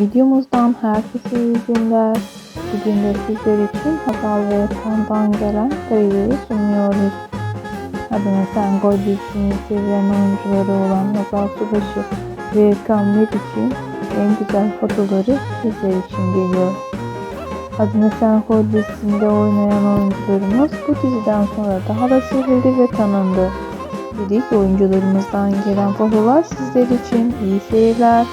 Videomuzdan herkese iyi günler. Bugün de sizler için Hazal ve Kan'dan gelen trailer'ı sunuyoruz. Adına Sen Gol dizisini seviyen oyuncuları olan Hazal Subaşı ve Kan için en güzel fotoları sizler için geliyor. Adına Sen Gol dizisinde oynayan oyuncularımız bu diziden sonra daha da sevildi ve tanındı. Dedik oyuncularımızdan gelen fotolar sizler için iyi seyirler.